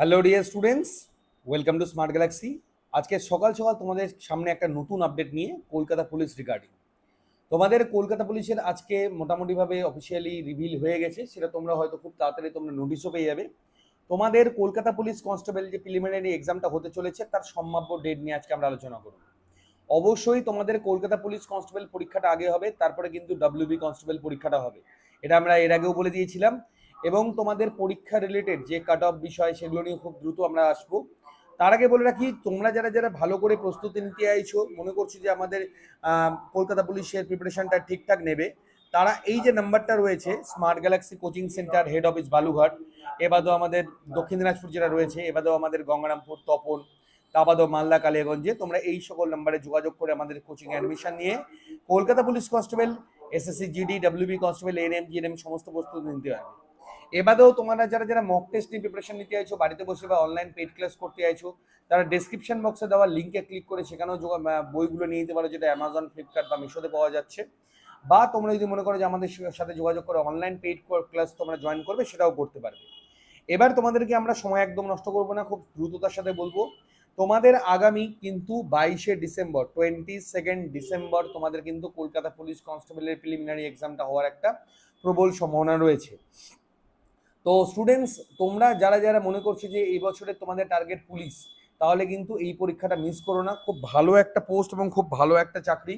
Hello dear students welcome to smart galaxy আজকে সকাল সকাল তোমাদের সামনে একটা নতুন আপডেট নিয়ে কলকাতা পুলিশ রিগার্ডিং তোমাদের কলকাতা পুলিশের আজকে মোটামুটিভাবে অফিসিয়ালি রিভিল হয়ে গেছে, সেটা তোমরা হয়তো খুব তাড়াতাড়ি তোমরা নোটিশও পেয়ে যাবে। তোমাদের কলকাতা পুলিশ কনস্টেবল যে প্রিলিমিনারি এক্সামটা হতে চলেছে, তার সম্ভাব্য ডেট নিয়ে আজকে আমরা আলোচনা করব। অবশ্যই তোমাদের কলকাতা পুলিশ কনস্টেবল পরীক্ষাটা আগে হবে, তারপরে কিন্তু ডাব্লিউবি কনস্টেবল পরীক্ষাটা হবে। এটা আমরা এর আগেও বলে দিয়েছিলাম। এবং তোমাদের পরীক্ষা রিলেটেড যে কাট অফ বিষয় সেগুলো নিয়ে খুব দ্রুত আমরা আসব। তার আগে বলে রাখি, তোমরা যারা যারা ভালো করে প্রস্তুতি নিতে আইছো মনে করছ যে আমাদের কলকাতা পুলিশের প্রিপারেশনটা ঠিকঠাক নেবে, তারা এই যে নাম্বারটা রয়েছে smart galaxy coaching centre head office Balurghat এবাদও আমাদের দক্ষিণ দিনাজপুর যেটা রয়েছে এবাদও আমাদের গঙ্গারামপুর, তপন, তাবাদও মালদা কালিয়াগঞ্জে তোমরা এই সকল নাম্বারে যোগাযোগ করে আমাদের কোচিং অ্যাডমিশন নিয়ে Kolkata police constable SSC GD WB constable NM GNM সমস্ত প্রস্তুতি নিতে পারবে। এবারেও তোমরা যারা যারা মক টেস্ট নিয়ে প্রিপারেশন নিতে চাইছো, বাড়িতে বসে বা অনলাইন পেড ক্লাস করতে চাইছো, তারা ডেসক্রিপশন বক্সে দেওয়া লিঙ্কে ক্লিক করে সেখানেও বইগুলো নিয়ে নিতে পারো, যেটা অ্যামাজন ফ্লিপকার্ট বা মিশোতে পাওয়া যাচ্ছে। বা তোমরা যদি মনে করো যে আমাদের সাথে যোগাযোগ করে অনলাইন পেইড ক্লাস তোমরা জয়েন করবে, সেটাও করতে পারবে। এবার তোমাদেরকে আমরা সময় একদম নষ্ট করব না, খুব দ্রুততার সাথে বলব। তোমাদের আগামী কিন্তু বাইশে ডিসেম্বর টোয়েন্টি সেকেন্ড ডিসেম্বর তোমাদের কিন্তু কলকাতা পুলিশ কনস্টেবলের প্রিলিমিনারি এক্সামটা হওয়ার একটা প্রবল সম্ভাবনা রয়েছে। তো স্টুডেন্টস তোমরা যারা যারা মনে করছ যে এই বছরে তোমাদের টার্গেট পুলিশ তাহলে কিন্তু এই পরীক্ষাটা মিস করো না। খুব ভালো একটা পোস্ট এবং খুব ভালো একটা চাকরি।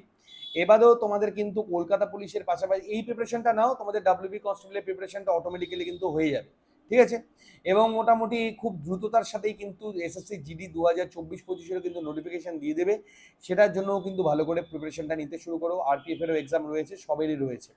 এবারেও তোমাদের কিন্তু কলকাতা পুলিশের পাশাপাশি, এই প্রিপারেশনটা নাও, তোমাদের ডাব্লিউবি কনস্টেবলের প্রিপারেশনটা অটোমেটিক্যালি কিন্তু হয়ে যাবে। ঠিক আছে? এবং মোটামুটি খুব দ্রুততার সাথেই কিন্তু এসএসসি জিডি দু হাজার চব্বিশ পঁচিশেরও কিন্তু নোটিফিকেশন দিয়ে দেবে। সেটার জন্যও কিন্তু ভালো করে প্রিপারেশনটা নিতে শুরু করো। আরপিএফ এরও এক্সাম রয়েছে, সবেরই রয়েছে।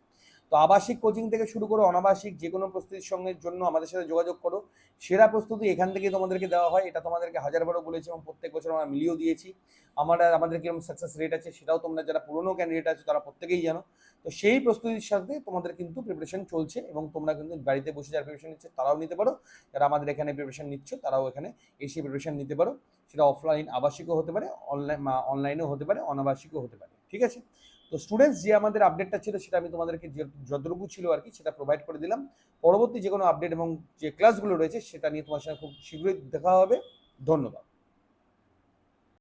তো আবাসিক কোচিং থেকে শুরু করে অনাবাসিক যে কোনো প্রস্তুতির সঙ্গে জন্য আমাদের সাথে যোগাযোগ করো। সেরা প্রস্তুতি এখান থেকে তোমাদেরকে দেওয়া হয়। এটা তোমাদেরকে হাজারবারও বলেছি এবং প্রত্যেক বছর আমরা মিলিয়েও দিয়েছি। আমরা আমাদের কীরকম সাকসেস রেট আছে সেটাও তোমরা যারা পুরনো ক্যান্ডিডেট আছে তারা প্রত্যেকেই জানো। তো সেই প্রস্তুতির সাথে তোমাদের কিন্তু প্রিপারেশন চলছে এবং তোমরা কিন্তু বাড়িতে বসে যারা প্রিপারেশন নিচ্ছে তারাও নিতে পারো। যারা আমাদের এখানে প্রিপারেশন নিচ্ছ তারাও এখানে এসে প্রিপারেশন নিতে পারো। সেটা অফলাইন আবাসিকও হতে পারে অনলাইন অনলাইনেও হতে পারে, অনাবাসিকও হতে পারে। ঠিক আছে? তো স্টুডেন্টস যে আমাদের আপডেটটা ছিল সেটা আমি তোমাদেরকে যতটুকু ছিল আর কি সেটা প্রোভাইড করে দিলাম। পরবর্তী যে কোনো আপডেট এবং যে ক্লাসগুলো রয়েছে সেটা নিয়ে তোমার সাথে খুব শীঘ্রই দেখা হবে। ধন্যবাদ।